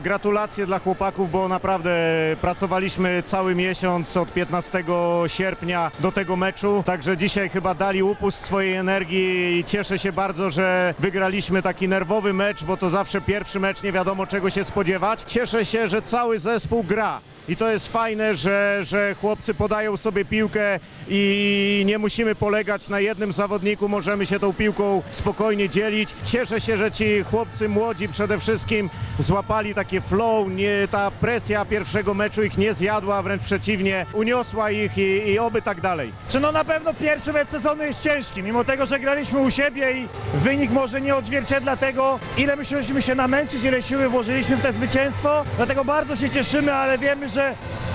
Gratulacje dla chłopaków, bo naprawdę pracowaliśmy cały miesiąc od 15 sierpnia do tego meczu, także dzisiaj chyba dali upust swojej energii i cieszę się bardzo, że wygraliśmy taki nerwowy mecz, bo to zawsze pierwszy mecz, nie wiadomo czego się spodziewać. Cieszę się, że cały zespół gra. I to jest fajne, że, że chłopcy podają sobie piłkę i nie musimy polegać na jednym zawodniku, możemy się tą piłką spokojnie dzielić. Cieszę się, że ci chłopcy młodzi przede wszystkim złapali takie flow, nie, ta presja pierwszego meczu ich nie zjadła, wręcz przeciwnie, uniosła ich i, i oby tak dalej. Czy no na pewno pierwszy mecz sezonu jest ciężki, mimo tego, że graliśmy u siebie i wynik może nie odzwierciedla tego, ile musieliśmy się namęczyć, ile siły włożyliśmy w to zwycięstwo. Dlatego bardzo się cieszymy, ale wiemy, że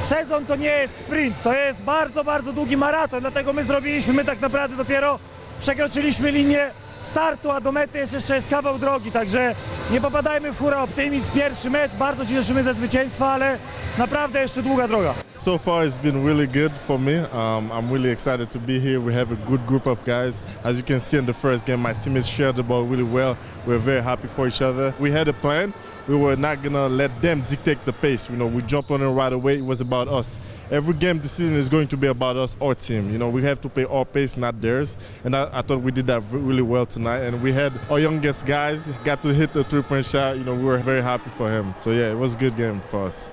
sezon to nie jest sprint, to jest bardzo, bardzo długi maraton, dlatego my zrobiliśmy, my tak naprawdę dopiero przekroczyliśmy linię startu, a do mety jest jeszcze jest kawał drogi, także nie popadajmy w hura optymizm. Pierwszy mecz, bardzo się cieszymy ze zwycięstwa, ale naprawdę jeszcze długa droga. So far, it's been really good for me. Um, I'm really excited to be here. We have a good group of guys. As you can see in the first game, my teammates shared the ball really well. We're very happy for each other. We had a plan. We were not gonna let them dictate the pace. You know, we jumped on it right away. It was about us. Every game this season is going to be about us, our team. You know, we have to play our pace, not theirs. And I, I thought we did that really well tonight. And we had our youngest guys got to hit the three-point shot. You know, we were very happy for him. So yeah, it was a good game for us.